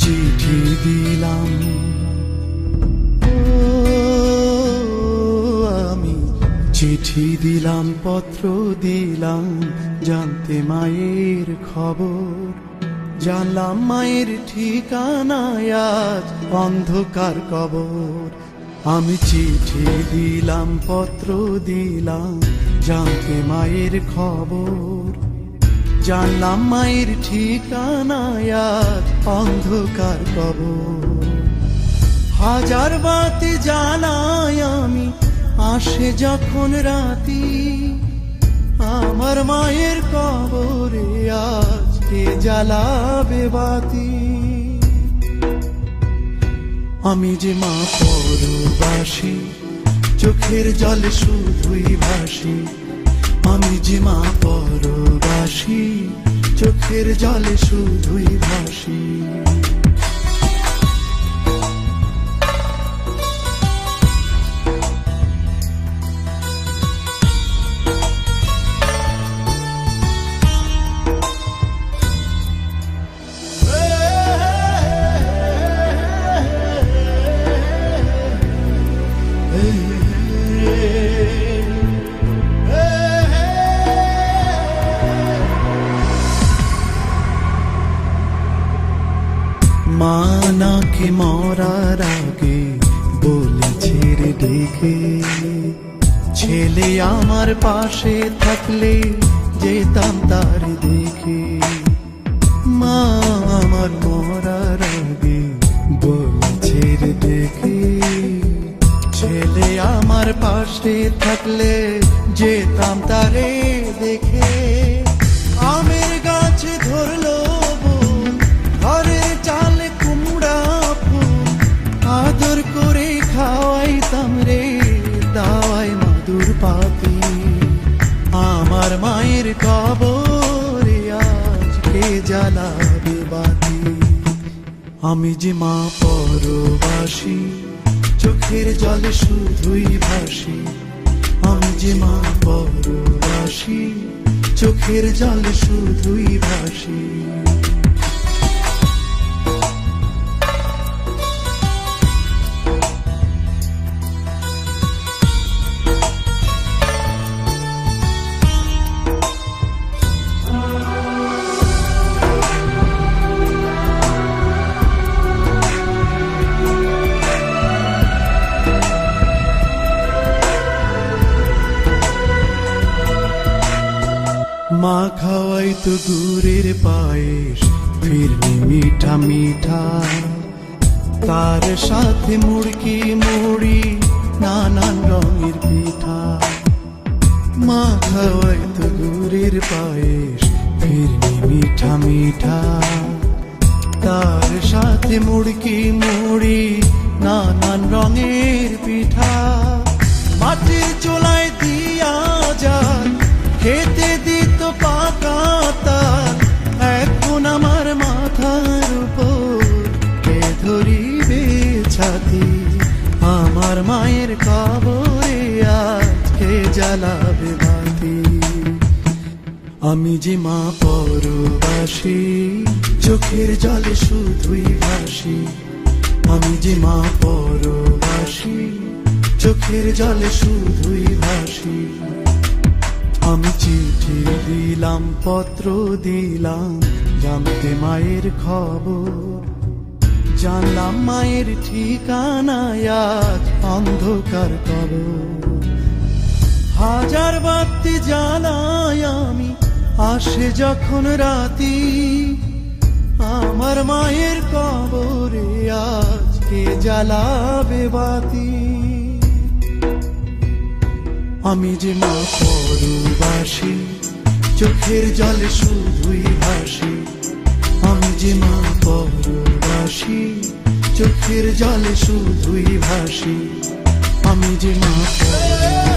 চিঠি দিলাম চিঠি দিলাম, পত্র দিলাম, জানতে মায়ের খবর। জানলাম মায়ের ঠিকানায় আজ অন্ধকার কবর। আমি চিঠি দিলাম, পত্র দিলাম, জানতে মায়ের খবর। জানলাম মায়ের ঠিকানায় আজ অন্ধকার কবর। হাজার বাতি জ্বালাই আমি আসে যখন রাতি, আমার মায়ের কবরে আজ কে জ্বালাবে বাতি। আমি যে মা পরবাসী, চোখের জলে শুধুই ভাসি। আমি যে মা পরবাসী, চোখের জলে শুধুই ভাসি। মা নাকি মরার আগে বলেছে রে ডেকে ছেলে আমার পাশে থাকলে যেতাম তার দেখে। মা আমার মরার আগে বলেছে রে ডেকে ছেলে আমার পাশে থাকলে যেতাম তারে পাতি আমার মায়ের কবরে আজকে জ্বালাবে বাতি? আমি যে মা পরবাসী, চোখের জলে শুধুই ভাসি। আমি যে মা পরবাসী, চোখের জলে শুধুই ভাসি। মা খাওয়াই তো গুড়ের পায়েস ফিরনি মিঠা মিঠা। তার সাথে মুড়কি মুড়ি, নানান রঙের পিঠা। মা খাওয়াই তো দূরের পায়েস ফিরনি মিঠা মিঠা। তার সাথে মুড়কি মুড়ি, নানান রঙের পিঠা। মাটির চোলায় দিয়া যান খেতে দিত পাকা তার। এখন আমার মাথার উপর কে ধরিবে ছাতি? আমার মায়ের কবরে আজকে জ্বালাবে বাতি আমি যে মা পরবাসী, চোখের জলে শুধুই ভাসি। আমি যে মা পরবাসী, চোখের জলে শুধুই ভাসি। আমি চিঠি দিলাম, পত্র দিলাম, জানতে মায়ের খবর। জানলাম মায়ের ঠিকানায় আজ অন্ধকার কবর। হাজার বাতি জ্বালাই আমি, আসে যখন রাতি। আমার মায়ের কবরে আজকে জ্বালাবে বাতি? আমি যে মা পরবাসী চোখের জলে শুধুই ভাসি আমি যে মা পরবাসী চোখের জলে শুধুই ভাসি আমি যে মা পরবাসী